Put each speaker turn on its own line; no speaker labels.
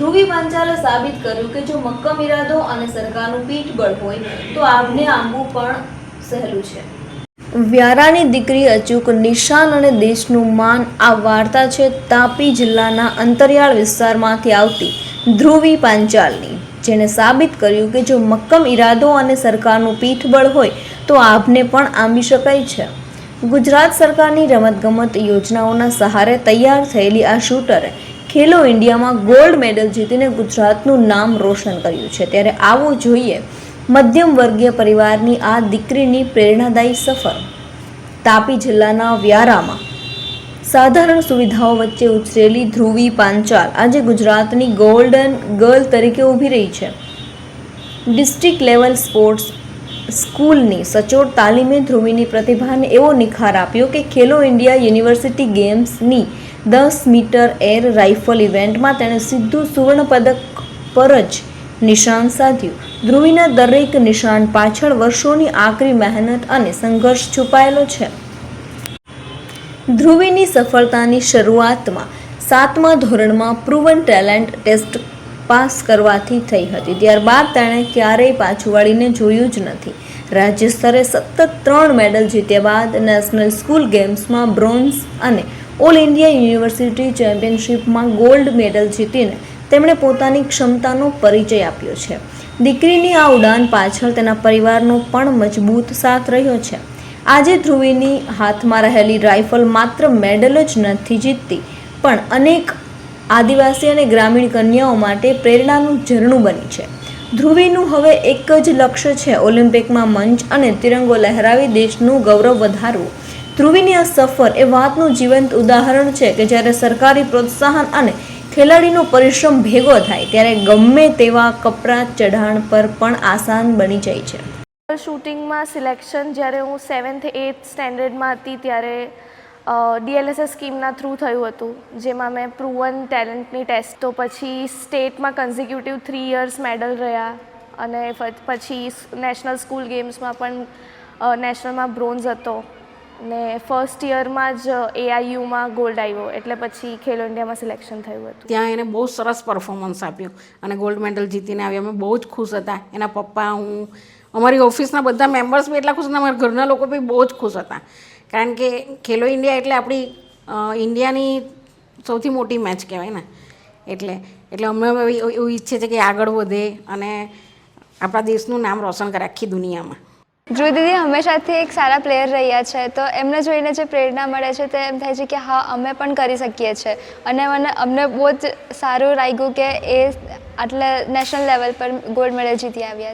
ધ્રુવી પાંચાલે સાબિત કર્યું કે જો મક્કમ ઇરાદો અને સરકારનું પીઠબળ હોય, તો આપને આંબવું પણ સહેલું છે. વ્યારાની દીકરી અચૂક નિશાન અને દેશનું માન આ વાર્તા છે તાપી જિલ્લાના અંતરિયાળ વિસ્તારમાંથી આવતી ધ્રુવી પાંચાલની, જેણે સાબિત કર્યું કે જો મક્કમ ઇરાદો અને સરકારનું પીઠબળ હોય, તો આભને પણ આંબી શકાય છે. ગુજરાત સરકારની રમતગમત યોજનાઓના સહારે તૈયાર થયેલી આ શૂટરે ખેલો ઇન્ડિયામાં ગોલ્ડ મેડલ જીતીને ગુજરાતનું નામ રોશન કર્યું છે. ત્યારે આવો જોઈએ, મધ્યમ વર્ગીય પરિવારની આ દીકરીની પ્રેરણાદાયી સફર. તાપી જિલ્લાના વ્યારામાં સાધારણ સુવિધાઓ વચ્ચે ઉછરેલી ધ્રુવી પાંચાલ આજે ગુજરાતની ગોલ્ડન ગર્લ તરીકે ઊભી રહી છે. ડિસ્ટ્રિક્ટ લેવલ સ્પોર્ટ્સ સ્કૂલની સચોટ તાલીમે ધ્રુવીની પ્રતિભાને એવો નિખાર આપ્યો કે ખેલો ઇન્ડિયા યુનિવર્સિટી ગેમ્સની દસ મીટર એર રાઇફલ ઇવેન્ટમાં તેણે સીધું સુવર્ણપદક પર જ નિશાન સાધ્યું. ધ્રુવીના દરેક નિશાન પાછળ વર્ષોની આકરી મહેનત અને સંઘર્ષ છુપાયેલો છે. ધ્રુવીની સફળતાની શરૂઆતમાં સાતમા ધોરણમાં પ્રુવન ટેલેન્ટ ટેસ્ટ પાસ કરવાથી થઈ હતી. ત્યારબાદ તેણે ક્યારેય પાછું વળીને જોયું જ નથી. રાજ્ય સ્તરે સતત ત્રણ મેડલ જીત્યા બાદ નેશનલ સ્કૂલ ગેમ્સમાં બ્રોન્ઝ અને ઓલ ઇન્ડિયા યુનિવર્સિટી ચેમ્પિયનશિપમાં ગોલ્ડ મેડલ જીતીને તેમણે પોતાની ક્ષમતાનો પરિચય આપ્યો છે. દીકરીની આ ઉડાન પાછળ તેના પરિવારનો પણ મજબૂત સાથ રહ્યો છે. આજે ધ્રુવીની હાથમાં રહેલી રાઇફલ માત્ર મેડલ જ નથી જીતતી, પણ અનેક આદિવાસી અને ગ્રામીણ કન્યાઓ માટે પ્રેરણાનું ઝરણું બની છે. ધ્રુવીનું હવે એક જ લક્ષ્ય છે ઓલિમ્પિકમાં મંચ અને તિરંગો લહેરાવી દેશનું ગૌરવ વધારવું. ધ્રુવીની આ સફર એ વાતનું જીવંત ઉદાહરણ છે કે જ્યારે સરકારી પ્રોત્સાહન અને ખેલાડીનો પરિશ્રમ ભેગો થાય ત્યારે ગમે તેવા કપરા ચઢાણ પર પણ આસાન બની જાય છે.
શૂટિંગમાં સિલેક્શન જ્યારે હું સેવન્થ એઇથ સ્ટેન્ડર્ડમાં હતી ત્યારે ડીએલએસએસ સ્કીમના થ્રુ થયું હતું, જેમાં મેં પ્રુવન ટેલેન્ટની ટેસ્ટ તો પછી સ્ટેટમાં કન્ઝિક્યુટિવ થ્રી યર્સ મેડલ રહ્યા અને પછી નેશનલ સ્કૂલ ગેમ્સમાં પણ નેશનલમાં બ્રોન્ઝ હતો. ને ફર્સ્ટ યરમાં જ એઆઈયુમાં ગોલ્ડ આવ્યો, એટલે પછી ખેલો ઇન્ડિયામાં સિલેક્શન થયું હતું.
ત્યાં એને બહુ સરસ પરફોર્મન્સ આપ્યું અને ગોલ્ડ મેડલ જીતીને આવ્યો. અમે બહુ જ ખુશ હતા. એના પપ્પા, હું, અમારી ઓફિસના બધા મેમ્બર્સ બી એટલા ખુશ હતા, અમારા ઘરના લોકો બી બહુ જ ખુશ હતા. કારણ કે ખેલો ઇન્ડિયા એટલે આપણી ઇન્ડિયાની સૌથી મોટી મેચ કહેવાય ને. એટલે એટલે અમે એવું ઈચ્છે છે કે આગળ વધે અને આપણા દેશનું નામ રોશન કરે આખી દુનિયામાં.
ધ્રુવ દીદી હંમેશાથી એક સારા પ્લેયર રહ્યા છે, તો એમને જોઈને જે પ્રેરણા મળે છે તે એમ થાય છે કે હા, અમે પણ કરી શકીએ છીએ અને મને, અમને બહુ જ સારું લાગ્યું કે એ આટલા નેશનલ લેવલ પર ગોલ્ડ મેડલ જીતી આવ્યા